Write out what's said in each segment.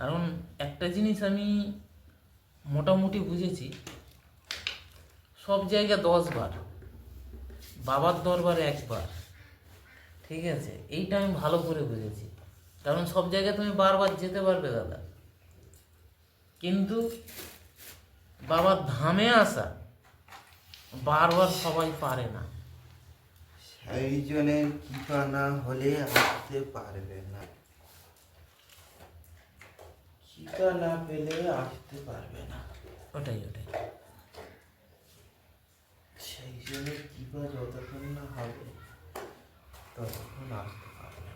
কারণ একটা জিনিস আমি মোটামুটি বুঝেছি, সব জায়গায় দশ বার, বাবার দরবারে একবার, ঠিক আছে? এইটা আমি ভালো করে বুঝেছি। কারণ সব জায়গায় তুমি বারবার যেতে পারবে, দাদা। কিন্তু বাবার ধামে আসা বারবার সবাই পারে না। সেই জনের কৃপা না হলে আসতে পারবে না। কৃপা না পেলে আসতে পারবে না। ওটাই ওটাই। সেই জনের কৃপা যতক্ষণ না হবে ততক্ষণ আসতে পারবে না।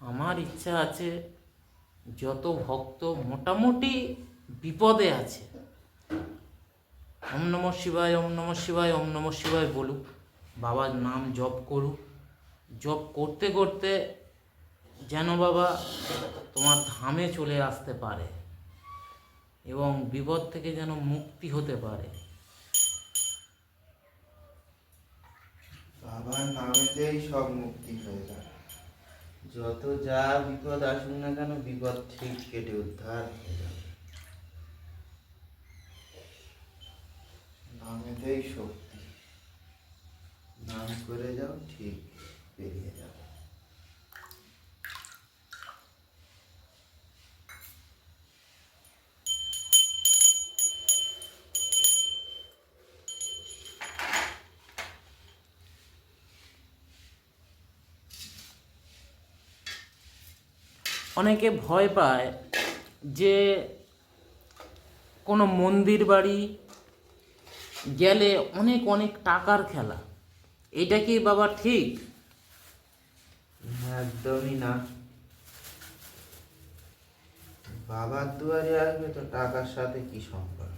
আমার ইচ্ছা আছে যত ভক্ত মোটামুটি বিপদে আছে ওম নম শিবায়, ওম নম শিবায়, ওম নম শিবায় বলুক। বাবার নাম জপ করুক। জপ করতে করতে যেন বাবা তোমার ধামে চলে আসতে পারে এবং বিপদ থেকে যেন মুক্তি হতে পারে। বাবার নামেতেই সব মুক্তি হয়ে যায়। যত যা বিপদ আসুক না কেন, বিপদ ঠিক কেটে উদ্ধার হয়ে যাবে। নামেতেই শক্তি। নাম করে যাও, ঠিক পেরিয়ে যাও। অনেকে ভয় পায় যে কোনো মন্দির বাড়ি গেলে অনেক অনেক টাকার খেলা। এটা কি বাবা ঠিক? একদমই না। বাবার দুয়ারে আসবে তো টাকার সাথে কি সম্পর্ক?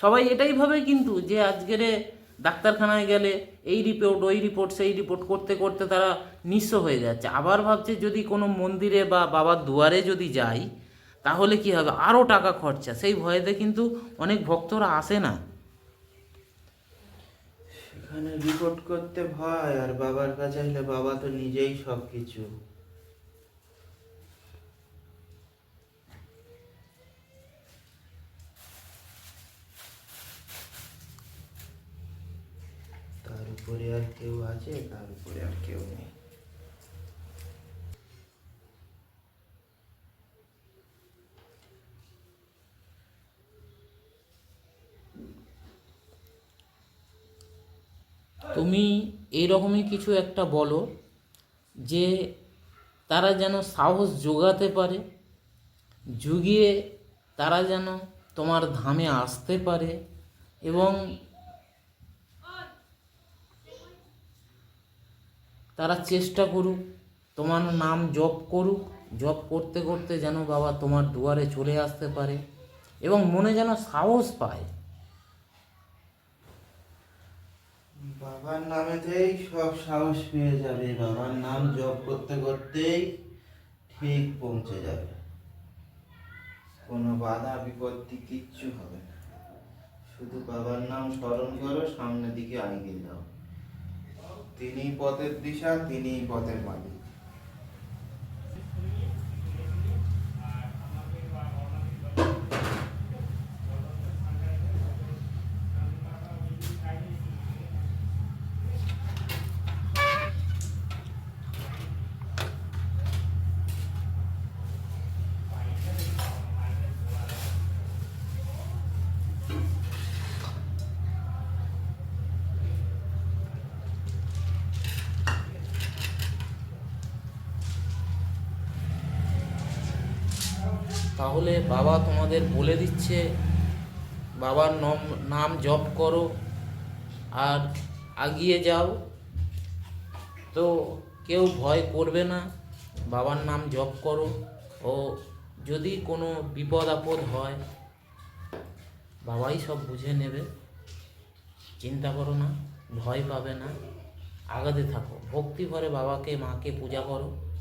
সবাই এটাই ভাবে কিন্তু যে আজকেরে ডাক্তারখানায় গেলে এই রিপোর্ট ওই রিপোর্ট সেই রিপোর্ট করতে করতে তারা নিঃস্ব হয়ে যাচ্ছে। আবার ভাবছে যদি কোনো মন্দিরে বা বাবার দুয়ারে যদি যাই তাহলে কি হবে? আরও টাকা খরচা। সেই ভয়েতে কিন্তু অনেক ভক্তরা আসে না। সেখানে রিপোর্ট করতে ভয়, আর বাবার কাছে আসলে বাবা তো নিজেই সব কিছু তার উপরে আর কেউ আছে? তার উপরে আর কেউ নেই। তুমি এইরকমই কিছু একটা বলো যে তারা যেন সাহস যোগাতে পারে, জুগিয়ে তারা যেন তোমার ধামে আসতে পারে এবং তারা চেষ্টা করুক, তোমার নাম জপ করুক, জপ করতে করতে যেন বাবা তোমার দুয়ারে চলে আসতে পারে এবং মনে যেন সাহস পায়। বাবার নামেতেই সব সাহস পেয়ে যাবে, বাবার নাম জপ করতে করতেই ঠিক পৌঁছে যাবে। কোনো বাধা বিপত্তি কিচ্ছু হবে না। শুধু বাবার নাম স্মরণ করো, সামনের দিকে আগিয়ে যাও। তিনি পথের দিশা তিনি পথের মালিক। তাহলে বাবা তোমাদের বলে দিচ্ছে, বাবার নম, নাম জপ করো আর আগিয়ে যাও। তো কেউ ভয় করবে না, বাবার নাম জপ করো। ও যদি কোনো বিপদ আপদ হয়, বাবাই সব বুঝে নেবে। চিন্তা করো না, ভয় পাবে না। আগাতে থাকো। ভক্তি ভরে বাবাকে, মাকে পূজা করো।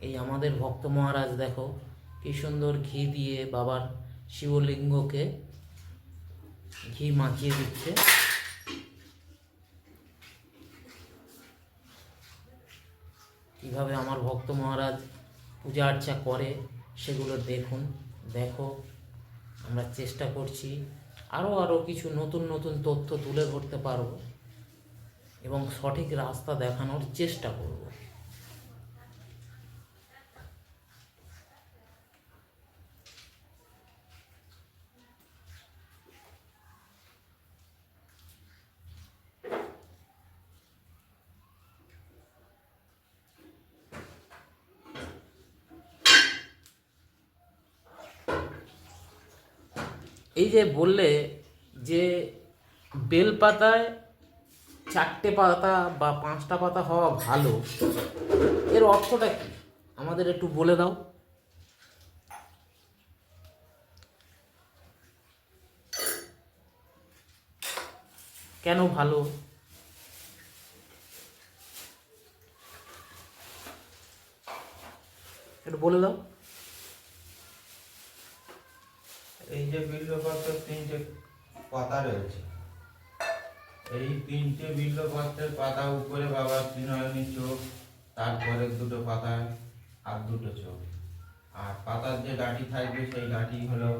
এই আমাদের ভক্ত মহারাজ দেখো, কি সুন্দর ঘি দিয়ে বাবার শিবলিঙ্গকে ঘি মাখিয়ে দিচ্ছে। কীভাবে আমার ভক্ত মহারাজ পূজা আর্চা করে সেগুলো দেখুন। দেখো, আমরা চেষ্টা করছি আরও আরও কিছু নতুন নতুন তথ্য তুলে ধরতে পারব এবং সঠিক রাস্তা দেখানোর চেষ্টা করব। এই যে বললে যে বেলপাতায় চারটে পাতা বা পাঁচটা পাতা হওয়া ভালো, এর অর্থটা কি? আমাদের একটু বলে দাও। কেন ভালো? একটু বলে দাও। এই যে বিল্লপত্র তিনটে পাতা রয়েছে। এই তিনটে বিল্লপত্রের পাতা উপরে বাবার ত্রিনয়নী চোখ তারপরে দুটো পাতা আর দুটো চোখ। আর পাতার যে ডাঁটি থাকবে, সেই ডাঁটি হলো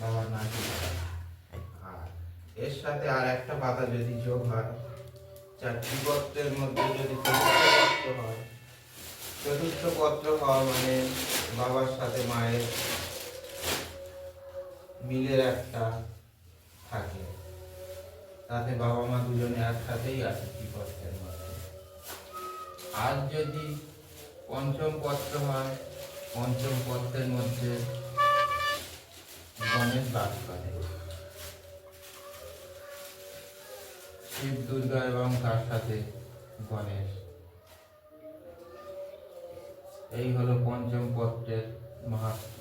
বাবার নাচি আর এর সাথে আর একটা পাতা যদি যোগ হয় চারটি পত্রের মধ্যে যদি চতুর্থ পত্র হয়, চতুর্থ পত্র হওয়া মানে বাবার সাথে মায়ের মিলের একটা থাকে। তাতে বাবা মা দুজনে একসাথেই আছে বিপক্ষের মধ্যে। আর যদি পঞ্চম পত্র হয়, পঞ্চম পত্রের মধ্যে গণেশ বাস করে। শিব, দুর্গা এবং তার সাথে গণেশ। এই হলো পঞ্চম পত্রের মাহাত্ম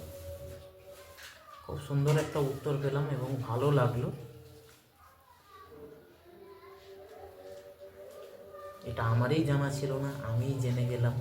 খুব সুন্দর একটা উত্তর পেলাম এবং ভালো লাগল। এটা আমারই জানা ছিল না আমি জেনে গেলাম।